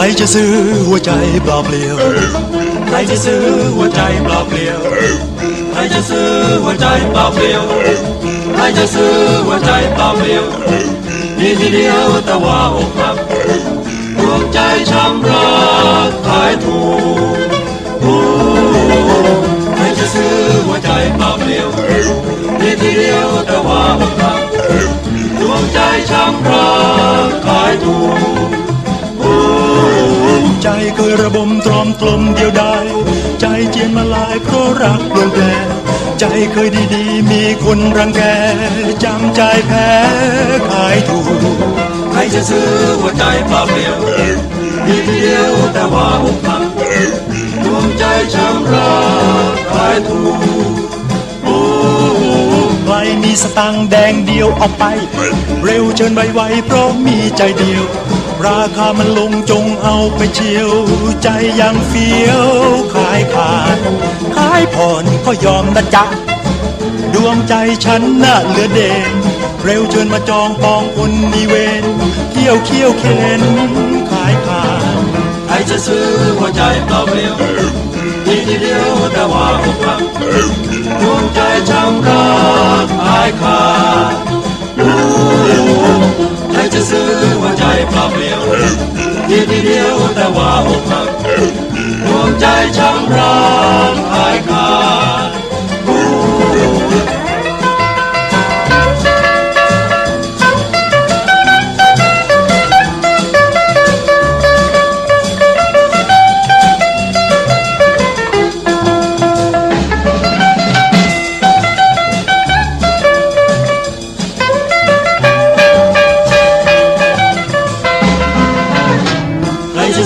รจะซื้อหัวใจเปล่าเปลี่ยว ใครจะซื้อหัวใจเปล่าเปลี่ยว ใครจะซื้อหัวใจเปล่าเปลี่ยว ใครจะซื้อหัวใจเปล่าเปลี่ยวมีทีเดียวแต่ว่าอกหักดวงใจช้ำรัก เคยระบมตรอมตลมเดียวดายใจเจียนมาลายเพราะรักลี่ยนแปลใจเคยดีๆ มีคนรังแกจำใจแพ้ขายถูกใครจะซื้อหัวใจเปล่าเปลี่ยวมีเดียวแต่ว่าอกหักดวงใจช้ำรักขายถูกใครมีสตังค์แดงเดียวเอาไป เร็วเชิญไวๆเพราะมีใจเดียว ราคามันลงจงเอาไปเชียว ใจยังเฟี้ยว ขายขาด ขายผ่อนก็ยอมนะจ๊ะ ดวงใจฉันน่ะเหลือเด่น เร็วเชิญมาจองปองคนมีเวรเที่ยวเคี่ยวเข็นขายขาดใครจะซื้อหัวใจเปล่าเปลี่ยวมีทีเดียวแต่ว่าอกหักดวงใจช้ำรักขายขาด ทีเดียวแต่ว่าอกหักดวงใจช้ำรัก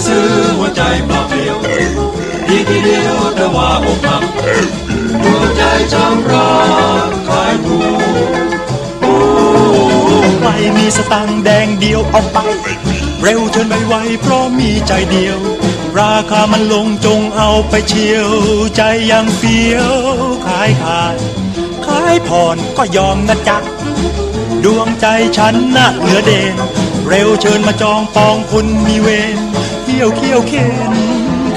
ซื้อหัวใจเปลาเปลี่ยวดีทีเดียวแต่ว่าอกหักหัวใจช้ำรักขายถูกโอ้ใครมีสตังค์แดงเดียวเอาไป เร็วเชิญไวๆเพราะมีใจเดียว ราคามันลงจงเอาไปเชียว ใจยังเฟี้ยว ขายขาดขายผ่อนก็ยอมนะจ๊ะดวงใจฉันนะเหลือเด่นเร็วเชิญมาจองปองคุณมีเวร ที่ยวเคี่ยวเข็น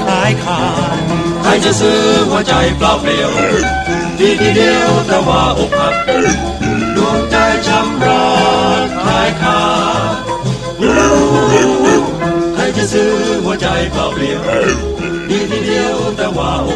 ขายขาดใครจะซื้อหัวใจเปล่าเปลี่ยวดีทีเดียวแต่ว่าอกหักดวงใจช้ำรักขายขาดใครจะซื้อหัวใจเปล่าเปลี่ยวดีทีเดียวแต่ว่าอก